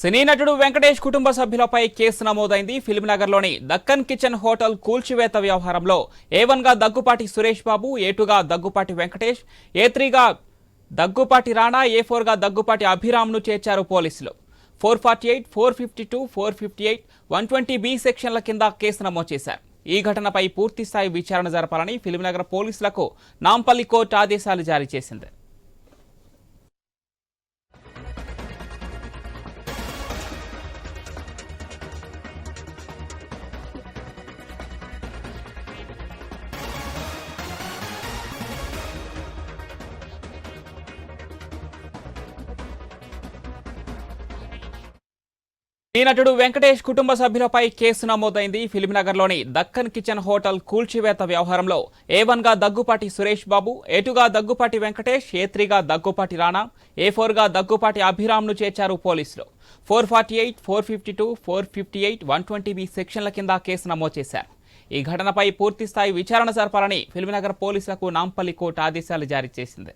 సినీ నటుడు వెంకటేష్ కుటుంబ సభ్యులపై కేసు నమోదైంది. ఫిల్మ్నగర్లోని దక్కన్ కిచెన్ హోటల్ కూల్చివేత వ్యవహారంలో ఏ గా దగ్గుపాటి సురేష్ బాబు ఏటుగా దగ్గుపాటి వెంకటేష్ ఏ త్రీగా దగ్గుపాటి రాణా ఏ ఫోర్గా దగ్గుపాటి అభిరామ్ను చేర్చారు పోలీసులు. Four forty eight four fifty two four fifty eight one twenty B సెక్షన్ల కింద కేసు నమోదు చేశారు. ఈ ఘటనపై పూర్తిస్థాయి విచారణ జరపాలని ఫిల్మ్నగర్ పోలీసులకు నాంపల్లి కోర్టు ఆదేశాలు జారీ చేసింది. ఈ నటుడు వెంకటేష్ కుటుంబ సభ్యులపై కేసు నమోదైంది. ఫిల్మ్నగర్లోని దక్కన్ కిచెన్ హోటల్ కూల్చివేత వ్యవహారంలో ఏ గా దగ్గుపాటి సురేష్ బాబు ఏటుగా దగ్గుపాటి వెంకటేష్ ఏత్రిగా దగ్గుపాటి రాణా ఏ గా దగ్గుపాటి అభిరామ్ను చేర్చారు పోలీసులు. Four forty eight four fifty two four fifty eight one twenty B సెక్షన్ల కింద కేసు నమోదు చేశారు. ఈ ఘటనపై పూర్తిస్థాయి విచారణ జరపాలని ఫిల్మ్నగర్ పోలీసులకు నాంపల్లి కోర్టు ఆదేశాలు జారీ చేసింది.